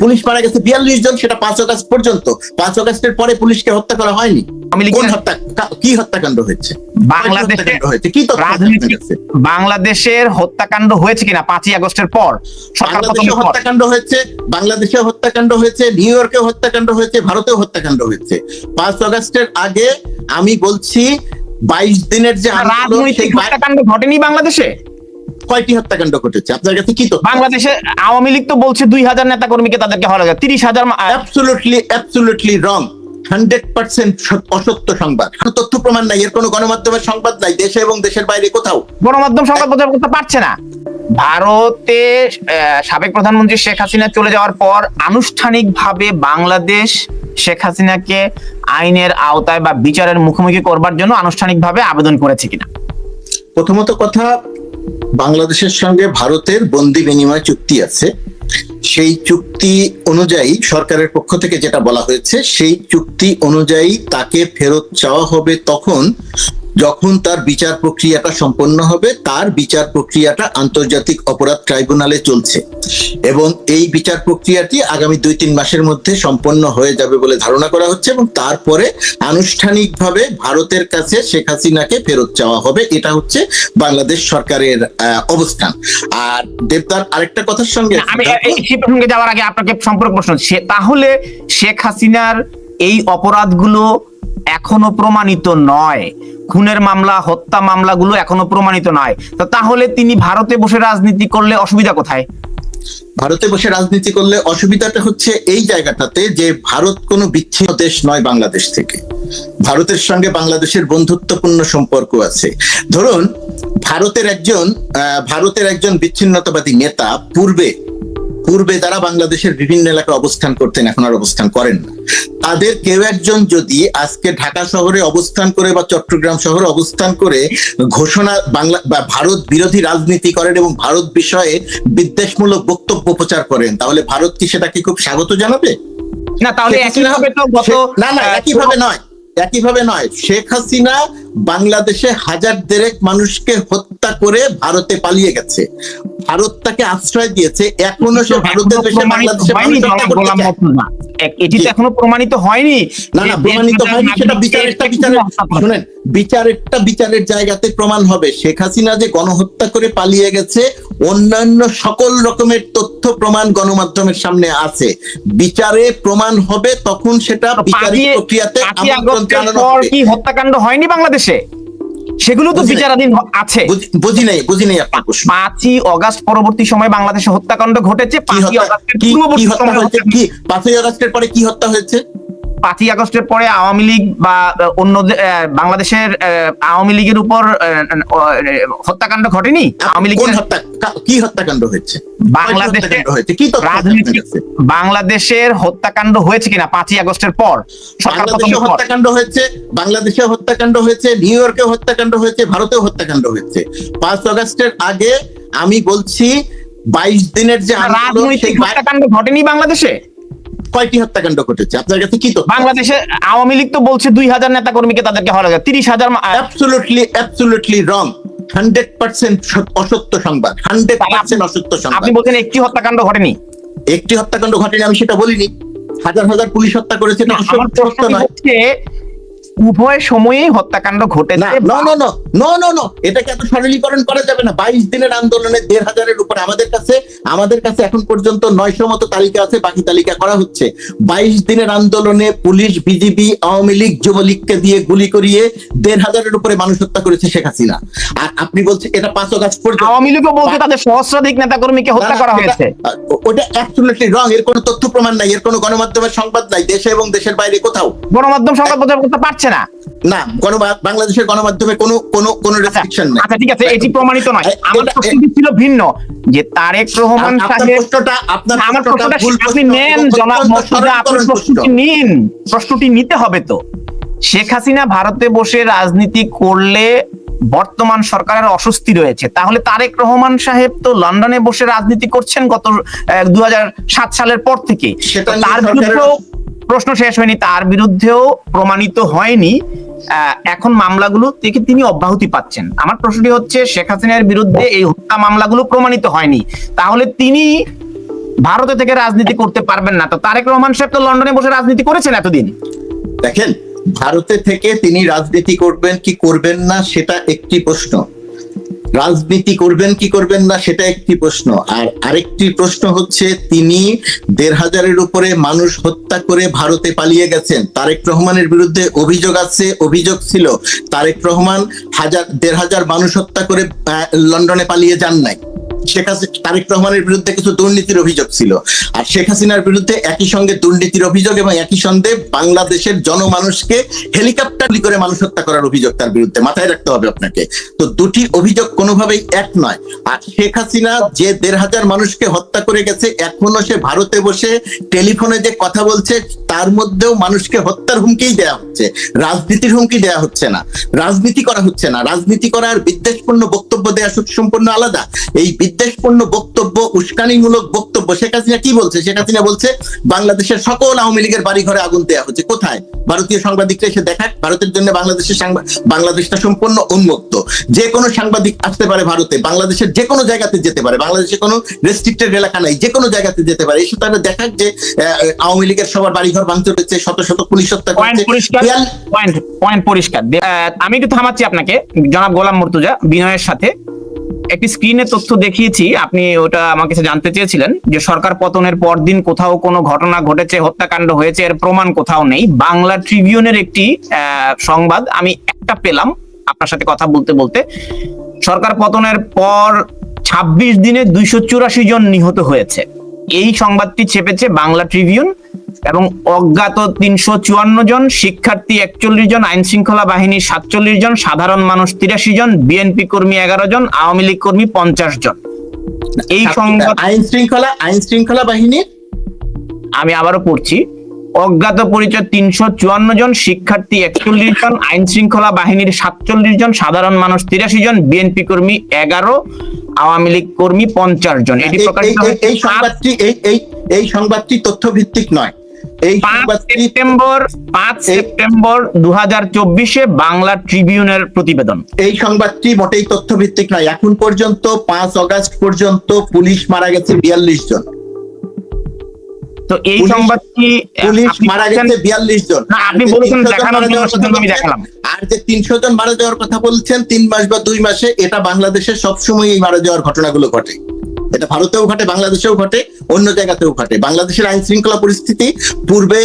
Police মারা গেছে বিয়াল্লিশ জন সেটা পাঁচ অগাস্ট পর্যন্ত। পাঁচ অগাস্টের পরে পুলিশকে হত্যা করা হয়নি। কোন হত্যা কি হত্যাকাণ্ড হয়েছে? বাংলাদেশে কি? বাংলাদেশের হত্যাকাণ্ড হয়েছে কিনা পাঁচই আগস্টের পর? বাংলাদেশে হত্যাকাণ্ড হয়েছে বাংলাদেশে হত্যাকাণ্ড হয়েছে নিউ ইয়র্কে হত্যাকাণ্ড হয়েছে ভারতেও হত্যাকাণ্ড হয়েছে। পাঁচ অগাস্টের আগে আমি বলছি বাইশ দিনের যে রাজনৈতিক হত্যাকাণ্ড ঘটেনি বাংলাদেশে? কয়টি হত্যাকাণ্ড ঘটেছে? আপনার কাছে কি তো বাংলাদেশে আওয়ামী লীগ তো বলছে দুই হাজার নেতা কর্মীকে তাদেরকে হওয়া লাগে তিরিশ হাজার absolutely absolutely wrong hundred percent অসত্য সংবাদ। কোনো তথ্য প্রমাণ নাই এর কোনো গণমাধ্যমের সংবাদ নাই দেশে এবং দেশের বাইরে কোথাও। গণমাধ্যম সংবাদ প্রচার করতে পারছে না। ভারতে সাবেক প্রধানমন্ত্রী শেখ হাসিনা চলে যাওয়ার পর আনুষ্ঠানিকভাবে বাংলাদেশ শেখ হাসিনাকে আইনের আওতায় বা বিচারের মুখোমুখি করবার জন্য আনুষ্ঠানিকভাবে আবেদন করেছে কিনা? প্রথমত কথা বাংলাদেশের সঙ্গে ভারতের বন্দি বিনিময় চুক্তি আছে। সেই চুক্তি অনুযায়ী সরকারের পক্ষ থেকে যেটা বলা হয়েছে, সেই চুক্তি অনুযায়ী তাকে ফেরত চাওয়া হবে তখন যখন তার বিচার প্রক্রিয়াটা সম্পন্ন হবে তার বিচার প্রক্রিয়াটা আন্তর্জাতিক অপরাধ ট্রাইব্যুনালে চলছে। এবং এই বিচার প্রক্রিয়াটি আগামী দুই তিন মাসের মধ্যে সম্পন্ন হয়ে যাবে বলে ধারণা করা হচ্ছে এবং তারপরে আনুষ্ঠানিকভাবে ভারতের কাছে শেখ হাসিনাকে ফেরত চাওয়া হবে। এটা হচ্ছে বাংলাদেশ সরকারের অবস্থান। আর দেবদার আরেকটা কথার সঙ্গে আমি সেই প্রসঙ্গে যাওয়ার আগে আপনাকে সম্পর্ক প্রশ্ন তাহলে শেখ হাসিনার এই অপরাধগুলো এখনও প্রমাণিত নয়। খুনের মামলা, হত্যা মামলাগুলো এখনও প্রমাণিত নয়। তো তাহলে তিনি ভারতে বসে রাজনীতি করলে অসুবিধা কোথায়? ভারতে বসে রাজনীতি করলে অসুবিধাটা হচ্ছে এই জায়গাটাতে যে ভারত কোনো বিচ্ছিন্ন দেশ নয় বাংলাদেশ থেকে। ভারতের সঙ্গে বাংলাদেশের বন্ধুত্বপূর্ণ সম্পর্ক আছে। ধরুন, ভারতের একজন ভারতের একজন বিচ্ছিন্নতাবাদী নেতা পূর্বে পূর্বে তারা বাংলাদেশের বিভিন্ন এলাকায় অবস্থান করতেন এখন আর অবস্থান করেন না। তাদের কেউ একজন যদি আজকে ঢাকা শহরে অবস্থান করে বা চট্টগ্রাম শহরে অবস্থান করে ঘোষণা বাংলা বা ভারত বিরোধী রাজনীতি করেন এবং ভারত বিষয়ে বিদ্বেষমূলক বক্তব্য প্রচার করেন তাহলে ভারত কি সেটাকে খুব স্বাগত জানাবে? না তাহলে একইভাবে তো গত না না একইভাবে নয়। একইভাবে নয় শেখ হাসিনা বাংলাদেশে হাজার দেড়েক মানুষকে হত্যা করে ভারতে পালিয়ে গেছে। ভারত তাকে আশ্রয় দিয়েছে এখনও সে ভারতের দেশে বাংলাদেশে এটি তো এখনও প্রমাণিত হয়নি না না প্রমাণিত হয়নি সেটা বিচারেরটা একটি বিচারের শুনেন বিচারেরটা বিচারের জায়গাতে প্রমাণ হবে। শেখ হাসিনা যে গণহত্যা করে পালিয়ে গেছে অন্যান্য সকল রকমের তথ্য প্রমাণ গণমাধ্যমের সামনে আছে। বিচারে প্রমাণ হবে তখন সেটা বিচারিক প্রক্রিয়াতে কি হত্যাকাণ্ড হয়নি বাংলাদেশে? সেগুলো তো বিচারাধীন আছে। বুঝি- নাই বুঝি নাই আপনার প্রশ্ন। পাঁচই অগাস্ট পরবর্তী সময় বাংলাদেশে হত্যাকাণ্ড ঘটেছে পাঁচই অগাস্টের পূর্ববর্তী সময়ে পাঁচই পরে কি হত্যা হয়েছে? পাঁচই আগস্টের পরে আওয়ামী লীগ বা অন্য বাংলাদেশের আওয়ামী লীগের উপর হত্যাকাণ্ড ঘটেনি? আওয়ামী লীগের কি হত্যাকাণ্ড হয়েছে? বাংলাদেশে? বাংলাদেশের হত্যাকাণ্ড হয়েছে কিনা পাঁচই আগস্টের পর? বাংলাদেশে হত্যাকাণ্ড হয়েছে বাংলাদেশে হত্যাকাণ্ড হয়েছে নিউ ইয়র্কে হত্যাকাণ্ড হয়েছে ভারতেও হত্যাকাণ্ড হয়েছে। পাঁচ আগস্টের আগে আমি বলছি বাইশ দিনের যে রাজনৈতিক হত্যাকাণ্ড ঘটেনি বাংলাদেশে? কয়টি হত্যাকাণ্ড ঘটেছে? আপনার কাছে কি তো বাংলাদেশে আওয়ামী লীগ তো বলছে দুই হাজার নেতা কর্মীকে তাদেরকে হওয়া যায় তিরিশ হাজার absolutely absolutely wrong hundred percent অসত্য সংবাদ। হান্ড্রেড পার্সেন্ট অসত্য সংবাদ। আপনি বলছেন একটি হত্যাকাণ্ড ঘটেনি। একটি হত্যাকাণ্ড ঘটেনি আমি সেটা বলিনি। হাজার হাজার পুলিশ হত্যা করেছে এটা উভয় সময়েই হত্যাকাণ্ড ঘটেছে। No no no no no no এটাকে এত সরলীকরণ করা যাবে না। বাইশ দিনের আন্দোলনে দেড় হাজারের উপর আমাদের কাছে আমাদের কাছে এখন পর্যন্ত নয়শো মতো তালিকা আছে বাকি তালিকা করা হচ্ছে। বাইশ দিনের আন্দোলনে পুলিশ বিজিবি আওয়ামী লীগ যুবলীগকে দিয়ে গুলি করিয়ে দেড় হাজারের উপরে মানুষ হত্যা করেছে শেখ হাসিনা। আর আপনি বলছেন এটা পাঁচ অগাস্ট পর্যন্ত। আওয়ামী লীগও বলছে তাদের সহস্রাধিক নেতা কর্মীকে হত্যা করা হয়েছে। ওটা- ওটা অ্যাবসলিউটলি রং এর কোনো তথ্য প্রমাণ নাই এর কোনো গণমাধ্যমের সংবাদ নাই দেশে এবং দেশের বাইরে কোথাও। গণমাধ্যম সংবাদ প্রচার করতে পারছে না? না গণ বাংলাদেশের গণমাধ্যমে কোনো কোনো কোনো রেস্ট্রিকশন নাই। আচ্ছা ঠিক আছে এটি প্রমাণিত নয়। এ- আমার প্রশ্নটি ছিল ভিন্ন যে তারেক রহমান সাহেব প্রশ্নটা আপনার আমার প্রশ্নটা আপনি নেন জনাব অত্যন্ত মর্তুজা আপনি প্রশ্নটি নিন প্রশ্নটি নিতে হবে তো। শেখ হাসিনা ভারতে বসে রাজনীতি করলে বর্তমান সরকারের অস্বস্তি রয়েছে। তাহলে তারেক রহমান সাহেব তো লন্ডনে বসে রাজনীতি করছেন গত দু সাত সালের পর থেকে। তার বিরুদ্ধেও প্রশ্ন শেষ হয়নি, তার বিরুদ্ধেও প্রমাণিত হয়নি। এখন মামলাগুলো থেকে তিনি অব্যাহতি পাচ্ছেন। আমার প্রশ্নটি হচ্ছে, শেখ হাসিনার বিরুদ্ধে এই হত্যা মামলাগুলো প্রমাণিত হয়নি। তাহলে তিনি ভারতে থেকে রাজনীতি করতে পারবেন না। তো তারেক রহমান সাহেব তো লন্ডনে বসে রাজনীতি করেছেন এতদিন। দেখেন, ভারতে থেকে তিনি রাজনীতি করবেন কি করবেন না, সেটা একটি প্রশ্ন। রাজনীতি করবেন কি করবেন না সেটা একটি প্রশ্ন। আর আরেকটি প্রশ্ন হচ্ছে, তিনি দেড় হাজারের উপরে মানুষ হত্যা করে ভারতে পালিয়ে গেছেন। তারেক রহমানের বিরুদ্ধে অভিযোগ আছে, অভিযোগ ছিল, তারেক রহমান হাজার, দেড় হাজার মানুষ হত্যা করে লন্ডনে পালিয়ে যান নাই। শেখ হাসিনা তারেক রহমানের বিরুদ্ধে কিছু দুর্নীতির অভিযোগ ছিল। আর শেখ হাসিনার বিরুদ্ধে একই সঙ্গে দুর্নীতির অভিযোগ এবং একই সঙ্গে বাংলাদেশের জনমানুষকে হেলিকপ্টার করে মানুষ হত্যা করার অভিযোগ তার বিরুদ্ধে। মাথায় রাখতে হবে আপনাকে। তো দুটি অভিযোগ কোনোভাবেই এক নয়। আর শেখ হাসিনা যে দেড় হাজার মানুষকে হত্যা করে গেছে, এখনও সে ভারতে বসে টেলিফোনে যে কথা বলছে, তার মধ্যেও মানুষকে হত্যার হুমকিই দেওয়া হচ্ছে। রাজনীতির হুমকি দেওয়া হচ্ছে না। রাজনীতি করা হচ্ছে না। রাজনীতি করার বিদ্বেষপূর্ণ বক্তব্য দেওয়া সম্পূর্ণ আলাদা। এই বিদ্বেষপূর্ণ বক্তব্য উস্কানিমূলক বক্তব্য। শেখ হাসিনা কি বলছে? শেখ হাসিনা বলছে বাংলাদেশের সকল আওয়ামী লীগের বাড়ি ঘরে আগুন দেওয়া হচ্ছে। কোথায়? ভারতীয় সাংবাদিকরা এসে দেখাক। ভারতের জন্য বাংলাদেশের বাংলাদেশটা সম্পূর্ণ উন্মুক্ত। যে কোনো সাংবাদিক আসতে পারে ভারতে। বাংলাদেশের যে কোনো জায়গাতে যেতে পারে। বাংলাদেশে কোনো রেস্ট্রিক্টেড এলাকা নাই। যে কোনো জায়গাতে যেতে পারে। এসে তারা দেখাক যে আওয়ামী লীগের সবার বাড়িঘর ভাঙচুর হচ্ছে শত শত পুলিশ হত্যা করছে। পরিষ্কার। পয়েন্ট আমি একটু থামাচ্ছি আপনাকে। জনাব গোলাম মুর্তুজা বিনয়ের সাথে। একটি স্ক্রিনে তথ্য দেখিয়েছি। আপনি ওটা আমার কাছে জানতে চেয়েছিলেন যে সরকার পতনের পরদিন কোথাও কোনো ঘটনা ঘটেছে, হত্যাকাণ্ড হয়েছে, এর প্রমাণ কোথাও নেই। বাংলা ট্রিবিউনের একটি সংবাদ আমি একটা পেলাম আপনার সাথে কথা বলতে বলতে। সরকার পতনের পর ২৬ দিনে দুইশো চুরাশি জন নিহত হয়েছে। এই সংবাদটি চেপেছে বাংলা ট্রিবিউন এবং অজ্ঞাত তিনশো চুয়ান্ন জন শিক্ষার্থী একচল্লিশ জন আইন শৃঙ্খলা বাহিনী সাতচল্লিশ জন সাধারণ মানুষ তিরাশি জন বিএনপি কর্মী এগারো জন আওয়ামী লীগ কর্মী পঞ্চাশ জন। এই সংবাদ আইন শৃঙ্খলা আইন শৃঙ্খলা বাহিনী আমি আবারও পড়ছি। অজ্ঞাত পরিচয় তিনশো চুয়ান্ন জন শিক্ষার্থী একচল্লিশ জন আইন শৃঙ্খলা বাহিনীর সাতচল্লিশ জন সাধারণ মানুষ তিরাশি জন বিএনপি কর্মী এগারো আওয়ামী লীগ কর্মী পঞ্চাশ জন। এটি প্রকাশিত এই- সংবাদটি এই এই সংবাদটি তথ্য ভিত্তিক নয়। এই পাঁচ সেপ্টেম্বর পাঁচ সেপ্টেম্বর দু হাজার চব্বিশে বাংলা ট্রিবিউনের প্রতিবেদন। এই সংবাদটি মোটেই তথ্য নয়। এখন পর্যন্ত পাঁচ অগাস্ট পর্যন্ত পুলিশ মারা গেছে বিয়াল্লিশ জন। তো এই সংবাদটি পুলিশ মারা গেছে বিয়াল্লিশ জন। না, আপনি আর যে বলেছেন 300 জন দেখানোর জন্য যাওয়ার সেজন্য কথা আমি দেখালাম। আর যে তিনশো জন মারা যাওয়ার কথা বলছেন তিন মাস বা দুই মাসে এটা বাংলাদেশে সবসময় এই মারা যাওয়ার ঘটনাগুলো ঘটে। এটা ভারতেও ঘটে বাংলাদেশেও ঘটে। অন্য জায়গাতেও ঘটে। বাংলাদেশের আইন শৃঙ্খলা পরিস্থিতি পূর্বে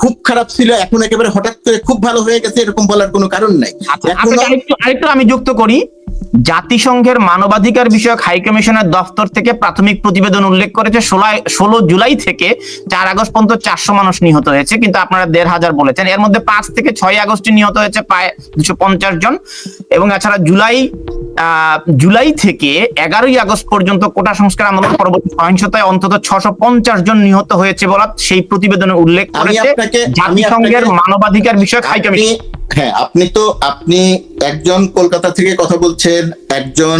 খুব খারাপ ছিল এখন একেবারে হঠাৎ করে খুব ভালো হয়ে গেছে এরকম বলার কোনো কারণ নাই। আচ্ছা, আরেকটু আরেকটু আমি যুক্ত করি। জাতিসংঘের মানবাধিকার বিষয়ক হাই কমিশনের দফতর থেকে প্রাথমিক প্রতিবেদন উল্লেখ করেছে ষোলো জুলাই থেকে চার আগস্ট পর্যন্ত চারশো মানুষ নিহত হয়েছে কিন্তু আপনারা দেড় হাজার বলেছেন। এর মধ্যে পাঁচ থেকে ছয় আগস্টে নিহত হয়েছে প্রায় দুশো পঞ্চাশ জন। এবং এছাড়া জুলাই জুলাই থেকে এগারোই আগস্ট পর্যন্ত কোটা সংস্কার আন্দোলন পরবর্তী সহিংসতায় অন্তত ছশো পঞ্চাশ জন নিহত হয়েছে বলা সেই প্রতিবেদনে উল্লেখ করেছে জাতিসংঘের মানবাধিকার বিষয়ক হাই কমিশন হ্যাঁ আপনি তো আপনি একজন কলকাতা থেকে কথা বলছেন একজন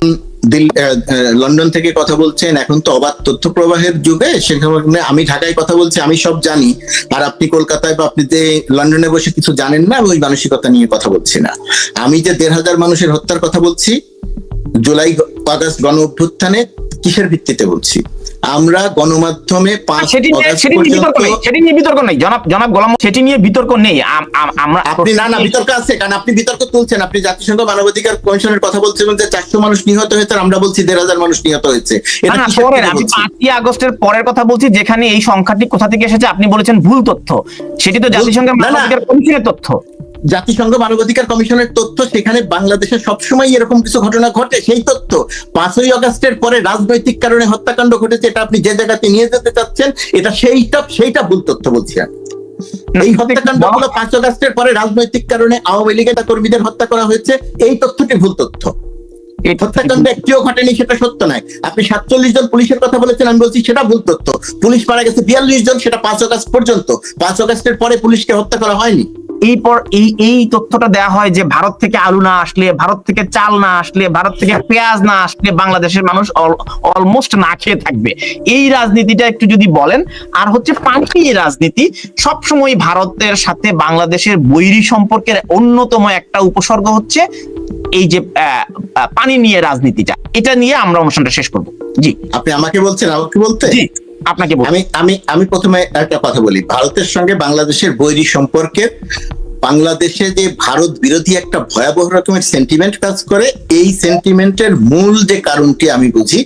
লন্ডন থেকে কথা বলছেন এখন তো অবাধ তথ্য প্রবাহের যুগে সেখানে আমি ঢাকায় কথা বলছি আমি সব জানি। আর আপনি কলকাতায় বা আপনি যে লন্ডনে বসে কিছু জানেন না ওই মানসিকতা নিয়ে কথা বলছি না। আমি যে দেড় হাজার মানুষের হত্যার কথা বলছি জুলাই আগস্ট গণ অভ্যুত্থানে কিসের ভিত্তিতে বলছি? আমরা গণমাধ্যমে পাঁচ সেটি নিয়ে বিতর্ক নেই সেটি নিয়ে বিতর্ক নেই। জনাব জনাব গোলাম সেটি নিয়ে বিতর্ক নেই। আম- আম- আমরা আপনি না না বিতর্ক আছে কারণ আপনি বিতর্ক তুলছেন। আপনি জাতিসংঘ মানবাধিকার কমিশনের কথা বলছেন যে চারশো মানুষ নিহত হয়েছে আমরা বলছি দেড় হাজার মানুষ নিহত হয়েছে। আমি? পাঁচই আগস্টের পরের কথা বলছি যেখানে এই সংখ্যাটি কোথা থেকে এসেছে আপনি বলেছেন ভুল তথ্য। সেটি তো জাতিসংঘের। মানবাধিকার কমিশনের তথ্য। জাতিসংঘ মানবাধিকার কমিশনের তথ্য সেখানে বাংলাদেশে সবসময় এরকম কিছু ঘটনা ঘটে সেই তথ্য পাঁচই অগাস্টের পরে রাজনৈতিক কারণে হত্যাকাণ্ড ঘটেছে এটা আপনি যে জায়গাতে নিয়ে যেতে চাচ্ছেন এটা সেইটা সেইটা ভুল তথ্য বলছি আমি। এই হত্যাকাণ্ডগুলো পাঁচ আগস্টের পরে রাজনৈতিক কারণে আওয়ামী লীগের কর্মীদের হত্যা করা হয়েছে এই তথ্যটি ভুল তথ্য। এই হত্যাকাণ্ড একটিও ঘটেনি সেটা সত্য নয়। আপনি সাতচল্লিশ জন পুলিশের কথা বলেছেন আমি বলছি সেটা ভুল তথ্য। পুলিশ মারা গেছে বিয়াল্লিশ জন সেটা পাঁচ আগস্ট পর্যন্ত। পাঁচ আগস্টের পরে পুলিশকে হত্যা করা হয়নি। এই পর এই এই তথ্যটা দেওয়া হয় যে ভারত থেকে আলু না আসলে ভারত থেকে চাল না আসলে ভারত থেকে পেঁয়াজ না আসলে বাংলাদেশের মানুষ অলমোস্ট না খেয়ে থাকবে। এই রাজনীতিটা একটু যদি বলেন আর হচ্ছে পাল্টি রাজনীতি সবসময় ভারতের সাথে বাংলাদেশের বৈরী সম্পর্কের অন্যতম একটা উপসর্গ হচ্ছে এই যে পানি নিয়ে রাজনীতিটা। এটা নিয়ে আমরা অনুষ্ঠানটা শেষ করব। জি। আপনি আমাকে বলছেন আমাকে বলতে? জি। আপনাকে আমি আমি আমি প্রথমে একটা কথা বলি। ভারতের সঙ্গে বাংলাদেশের বৈরী সম্পর্কের বাংলাদেশে যে ভারত বিরোধী একটা ভয়াবহ রকমের সেন্টিমেন্ট কাজ করে, এই সেন্টিমেন্টের মূল যে কারণটি আমি বুঝি,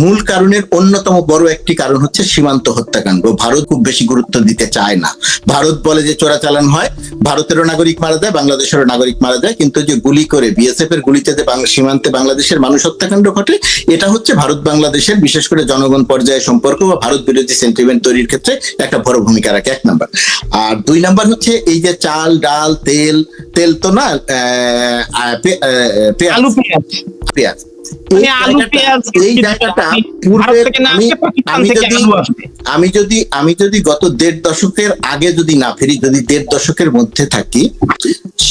মূল কারণের অন্যতম বড় একটি কারণ হচ্ছে সীমান্ত হত্যাকাণ্ড। ভারত খুব বেশি গুরুত্ব দিতে চায় না। ভারত বলে যে চোরাচালান হয়, ভারতেরও নাগরিক মারা যায়, বাংলাদেশেরও নাগরিক মারা যায়, কিন্তু যে গুলি করে বিএসএফ এর গুলিতে যে সীমান্তে বাংলাদেশের মানুষ হত্যাকাণ্ড ঘটে, এটা হচ্ছে ভারত বাংলাদেশের বিশেষ করে জনগণ পর্যায়ে সম্পর্ক বা ভারত বিরোধী সেন্টিমেন্ট তৈরির ক্ষেত্রে একটা বড় ভূমিকা রাখে। এক নাম্বার। আর দুই নাম্বার হচ্ছে এই যে চাল, ডাল তেল তেল তো না আলু পেঁয়াজ। পেঁয়াজ। মানে এই পূর্বে যদি আমি যদি আমি যদি গত দেড় দশকের আগে যদি না ফিরি যদি দেড় দশকের মধ্যে থাকি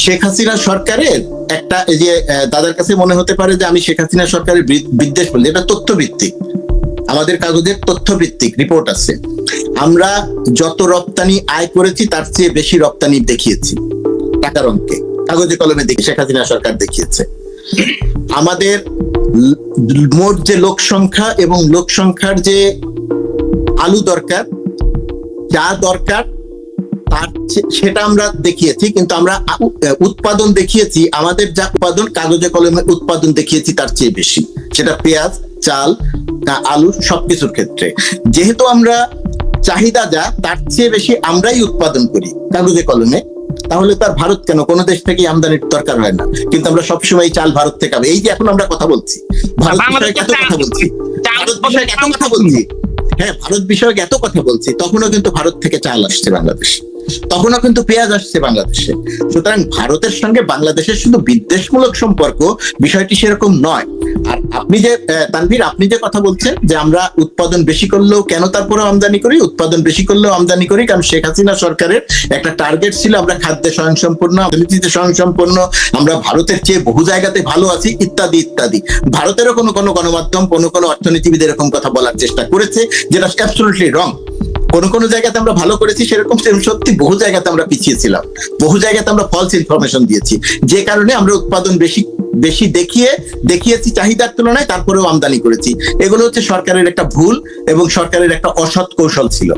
শেখ হাসিনা সরকারের একটা এই যে দাদার কাছে মনে হতে পারে যে আমি শেখ হাসিনা সরকারের বিদ্বেষ বলি এটা তথ্য ভিত্তিক আমাদের কাগজের তথ্য ভিত্তিক রিপোর্ট আছে। আমরা যত রপ্তানি আয় করেছি তার চেয়ে বেশি রপ্তানি দেখিয়েছি। টাকার অঙ্কে। কাগজে কলমে দেখি শেখ হাসিনা সরকার দেখিয়েছে। আমাদের মোট যে লোক সংখ্যা এবং লোক সংখ্যার যে আলু দরকার, যা দরকার, তার সেটা আমরা দেখিয়েছি, কিন্তু আমরা উৎপাদন দেখিয়েছি, আমাদের যা উৎপাদন, কাগজে কলমে উৎপাদন দেখিয়েছি, তার চেয়ে বেশি। সেটা পেঁয়াজ, চাল আলু সবকিছুর ক্ষেত্রে। যেহেতু আমরা চাহিদা যা, তার চেয়ে বেশি আমরাই উৎপাদন করি কাগজে কলমে। তাহলে তার ভারত কেন? কোনো দেশ থেকে আমদানির দরকার হয় না। কিন্তু আমরা সবসময় চাল ভারত থেকে। এই যে এখন আমরা কথা বলছি। ভারত বিষয়ক এত কথা বলছি। ভারত বিষয়ক এত কথা বলছি। হ্যাঁ ভারত বিষয়ক এত কথা বলছি তখনও কিন্তু ভারত থেকে চাল আসছে বাংলাদেশ। তখনও কিন্তু পেঁয়াজ আসছে বাংলাদেশে। সুতরাং ভারতের সঙ্গে বাংলাদেশের শুধু বিদ্বেষমূলক সম্পর্ক বিষয়টি সেরকম নয়। আর আপনি যে তানভীর, আপনি যে কথা বলছেন যে আমরা উৎপাদন বেশি করলেও কেন তারপরে আমদানি করি, উৎপাদন বেশি করলেও আমদানি করি, কারণ শেখ হাসিনা সরকারের একটা টার্গেট ছিল আমরা খাদ্যে স্বয়ংসম্পূর্ণ, অর্থনীতিতে স্বয়ংসম্পূর্ণ, আমরা ভারতের চেয়ে বহু জায়গাতে ভালো আছি, ইত্যাদি ইত্যাদি। ভারতেরও কোনো কোনো গণমাধ্যম, কোনো কোনো অর্থনীতিবিদ এরকম কথা বলার চেষ্টা করেছে, যেটা অ্যাবসলুটলি রং কোন কোন জায়গাতে আমরা ভালো করেছি, সেরকম সত্যি বহু জায়গাতে আমরা পিছিয়ে ছিলাম। বহু জায়গাতে আমরা ফলস ইনফরমেশন দিয়েছি। যে কারণে আমরা উৎপাদন বেশি বেশি দেখিয়ে, দেখিয়েছি চাহিদার তুলনায়, তারপরেও আমদানি করেছি। এগুলো হচ্ছে সরকারের একটা ভুল এবং সরকারের একটা অসৎ কৌশল ছিল।